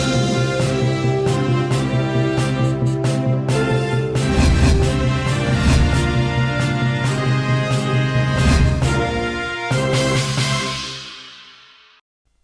Thank you.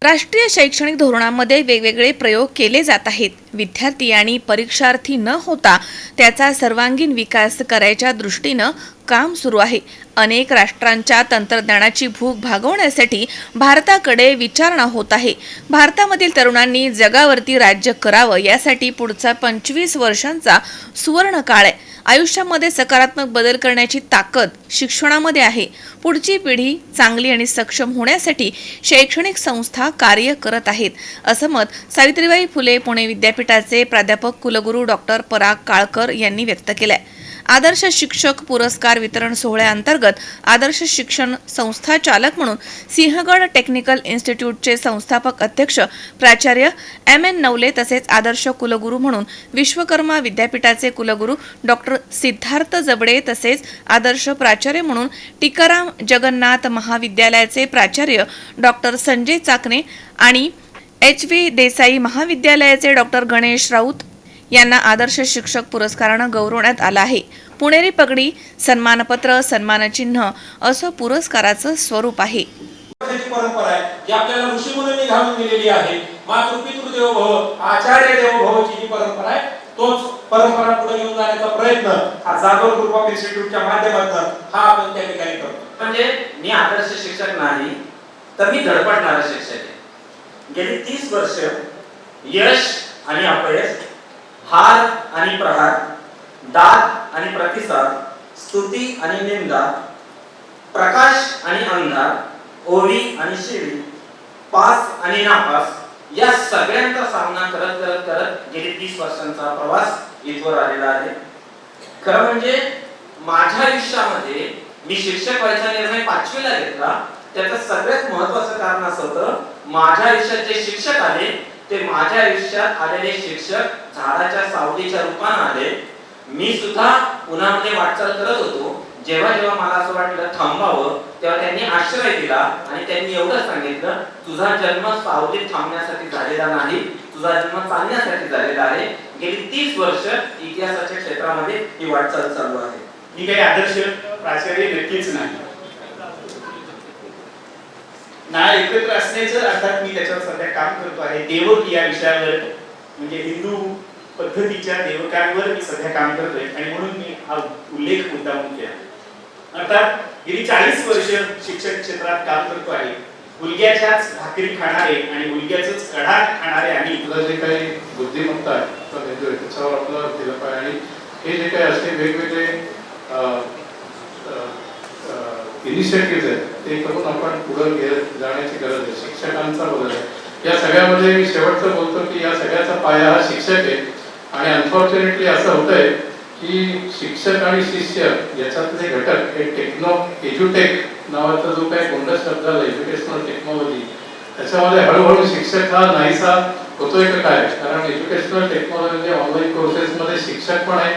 राष्ट्रीय शैक्षणिक धोरणामध्ये वेगवेगळे प्रयोग केले जात आहेत. विद्यार्थी आणि परीक्षार्थी न होता त्याचा सर्वांगीण विकास करायच्या दृष्टीनं काम सुरू आहे. अनेक राष्ट्रांच्या तंत्रज्ञानाची भूक भागवण्यासाठी भारताकडे विचारणा होत आहे. भारतामधील तरुणांनी जगावरती राज्य करावं यासाठी पुढचा पंचवीस वर्षांचा सुवर्ण काळ आहे. आयुष्यामध्ये सकारात्मक बदल करण्याची ताकद शिक्षणामध्ये आहे. पुढची पिढी चांगली आणि सक्षम होण्यासाठी शैक्षणिक संस्था कार्य करत आहेत असं मत सावित्रीबाई फुले पुणे विद्यापीठाचे प्राध्यापक कुलगुरू डॉक्टर पराग काळकर यांनी व्यक्त केलं आहे आदर्श शिक्षक पुरस्कार वितरण सोहळ्याअंतर्गत आदर्श शिक्षण संस्था चालक म्हणून सिंहगड टेक्निकल इन्स्टिट्यूटचे संस्थापक अध्यक्ष प्राचार्य एम एन नवले तसेच आदर्श कुलगुरू म्हणून विश्वकर्मा विद्यापीठाचे कुलगुरू डॉक्टर सिद्धार्थ जबडे तसेच आदर्श प्राचार्य म्हणून टिकाराम जगन्नाथ महाविद्यालयाचे प्राचार्य डॉक्टर संजय चाकणे आणि एच व्ही देसाई महाविद्यालयाचे डॉक्टर गणेश राऊत यांना आदर्श शिक्षक पुरस्कारानं गौरवण्यात आलं आहे. पुणेरी पगडी सन्मानपत्र सन्मानचिन्ह असं पुरस्काराचं स्वरूप आहे. त्याची परंपरा आहे जी आपल्याला ऋषीमुनींनी घालून दिलेली आहे. मातृपितृ देवो भव आचार्य देवो भवची जी परंपरा आहे तोच परंपरा पुढे घेऊन जाण्याचा प्रयत्न हा जाधव ग्रुप ऑफ इन्स्टिट्यूटच्या माध्यमातून हा आपण त्या ठिकाणी करतो. म्हणजे मी आदर्श शिक्षक नाही तर मी धडपडणारा शिक्षक आहे. गेली तीस वर्ष यश आणि अपयश हार आणि प्रहार दाद आणि प्रतिसाद स्तुती आणि निंदा प्रकाश आणि अंधार ओवी आणि शिवी पास आणि नापास या सगळ्यांचा सामना करत करत करत गेले तीस वर्षांचा प्रवास इथवर आलेला आहे. खरं म्हणजे माझ्या आयुष्यामध्ये मी शिक्षक व्हायचा निर्णय पाचवीला घेतला. त्याचं सगळ्यात महत्वाचं कारण असं होतं माझ्या आयुष्यात जे शिक्षक आले ते माझ्या आयुष्यात आलेले शिक्षक झाडाच्या सावलीच्या रूपाने आले. मी सुद्धा उन्हामध्ये वाटचाल करत होतो. जेव्हा जेव्हा मला असं वाटलं थांबावं तेव्हा त्यांनी आश्रय दिला आणि त्यांनी एवढं सांगितलं तुझा जन्म सावलीत थांबण्यासाठी झालेला नाही तुझा जन्म चालण्यासाठी झालेला आहे. गेली तीस वर्ष इतिहासाच्या क्षेत्रामध्ये ही वाटचाल चालू आहे. मी काही आदर्श प्राचार्य नक्कीच नाही. ना एकत्र असण्याचं अर्थात मी त्याच्यावर सध्या काम करतो आहे. देवक या विषयावर म्हणजे हिंदू पद्धतीच्या देवकांवर मी सध्या काम करतोय. आणि म्हणून मी हा उल्लेख मुद्दामून केला. अर्थात गेली चाळीस वर्ष शिक्षण क्षेत्रात काम करतो आहे. मुलग्याच्याच भाकरी खाणारे आणि मुलग्याच कढा खाणारे आणि तुला जे काही बुद्धिमत्ता आहे त्याच्यावर आपलं केलं पाहिजे आणि हे जे काही असे वेगवेगळे इनिशिएटिव्ह आहेत ते करून आपण पुढे घेत जाण्याची गरज आहे. शिक्षकांचा बदल आहे. या सगळ्यामध्ये मी शेवटचं बोलतो की या सगळ्याचा पाया हा शिक्षक आहे. आणि अनफॉर्च्युनेटली असं होतंय की शिक्षक आणि शिष्य याच्यातले घटक हे टेक्नो एज्युटेक नावाचा जो काही गोंड शब्द आला एज्युकेशनल टेक्नॉलॉजी त्याच्यामध्ये हळूहळू शिक्षक हा नाहीसा होतोय का काय? कारण एज्युकेशनल टेक्नॉलॉजी ऑनलाईन कोर्सेसमध्ये शिक्षक पण आहे.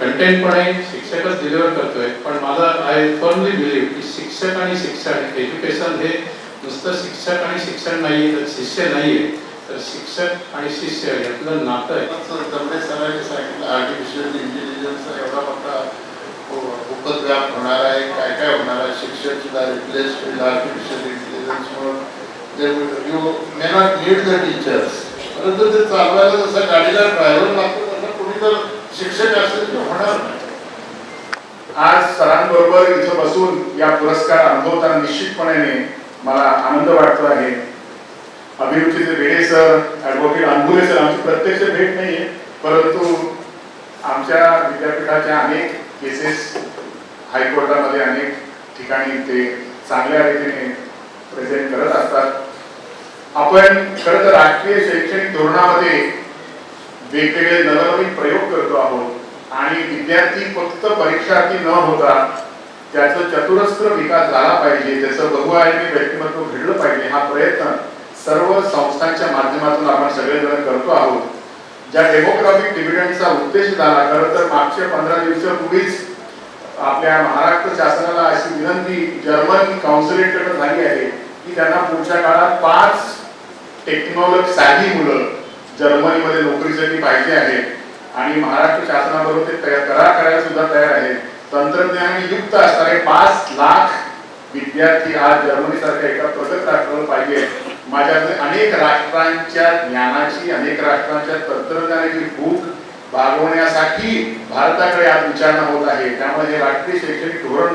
कंटेंट पण आहे शिक्षकच डिलिव्हर करतोय पण माझा आय फर्मली बिलीव्ह की शिक्षक आणि शिक्षण एज्युकेशन हे नुसतं शिक्षक आणि शिक्षण नाही तर शिष्य नाही तर शिक्षक आणि शिष्य यातलं नातं आहे. दमडे सरांनी सांगितलं आर्टिफिशियल इंटेलिजन्सचा एवढा मोठा उपद्व्याप होणार आहे काय काय होणार आहे शिक्षक सुद्धा रिप्लेस होईल आर्टिफिशियल इंटेलिजन्स म्हणून you may not need the teachers परंतु ते चालवायला जसं गाडीला ड्रायव्हर लागतो शिक्षक असेल होणार आज सरांबरोबर इथं बसून या पुरस्कार अनुभवताना निश्चितपणे मला आनंद वाटतो आहे. अभिरुचीचे Bede sir advocate Ambule sir आमची प्रत्यक्ष भेट नाही परंतु आमच्या विद्यापीठाच्या अनेक केसेस हायकोर्टामध्ये अनेक ठिकाणी ते चांगल्या रीतीने प्रेझेंट करत असतात. आपण खरं तर राष्ट्रीय शैक्षणिक धोरणामध्ये वेगवेगळे नवनवीन प्रयोग करतो आहोत. आणि विद्यार्थी फक्त परीक्षार्थी न होता त्याचं चतुरस्त्र विकास झाला पाहिजे त्याचं बहुआयामी व्यक्तिमत्व घडलं पाहिजे हा प्रयत्न सर्व संस्थांच्या माध्यमातून आपण सगळेजण करतो आहोत. ज्या डेमोग्राफिक डिव्हिडंडचा उद्देश झाला खरं तर मागच्या पंधरा दिवसापूर्वीच आपल्या महाराष्ट्र शासनाला अशी विनंती जर्मन काउन्सिलेटकडे झाली आहे की त्यांना पुढच्या काळात पाच टेक्नॉलॉजी साधी मुलं जर्मनीमध्ये नोकरीसाठी पाहिजे आहे आणि महाराष्ट्र शासनाबरोबर ते तयार करार करायला सुद्धा तयार आहे. तंत्रज्ञान युक्त असणारे पाच लाख विद्यार्थी आज जर्मनी सारख्या एका प्रगत राष्ट्राला पाहिजे. माझ्या अनेक राष्ट्रांच्या ज्ञानाची अनेक राष्ट्रांच्या तंत्रज्ञानाची भूक भागवण्यासाठी भारताकडे आज विचारणा होत आहे. त्यामुळे हे राष्ट्रीय शैक्षणिक धोरण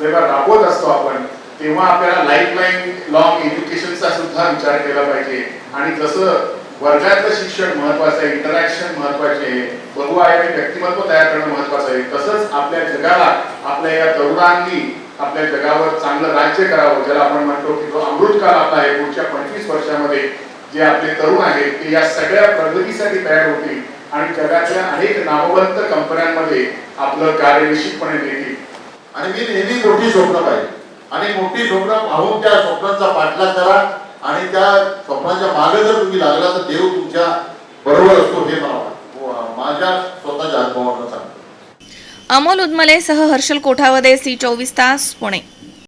जेव्हा राबवत असतो आपण तेव्हा आपल्याला लाईफ लाईन लॉंग एज्युकेशनचा सुद्धा विचार केला पाहिजे. आणि जसं वर्गातलं शिक्षण महत्वाचं आहे इंटरॅक्शन महत्त्वाचे आहे बहुआयामी व्यक्तिमत्व तयार करणं महत्वाचं आहे. तसंच आपल्या जगाला आपल्या या तरुणांनी आपल्या जगावर चांगलं राज्य करावं ज्याला आपण म्हणतो की जो अमृतकाल आपला आहे पुढच्या पंचवीस वर्षामध्ये जे आपले तरुण आहेत ते या सगळ्या प्रगतीसाठी तयार होतील आणि जगातल्या अनेक नामवंत कंपन्यांमध्ये आपलं कार्य निश्चितपणे देतील आणि मी नेहमी मोठी स्वप्न पाहिजे आणि मोठी स्वप्न पाहून त्या स्वप्नांचा पाठलाग करा. आणि त्या स्वप्नाच्या मागे जर तुम्ही लागला तर देव तुमच्या बरोबर असतो हे मला हो, माझ्या स्वतःच्या अनुभवानं सांगतो. अमोल उदमले सह हर्षल कोठावदे सी चोवीस तास पुणे.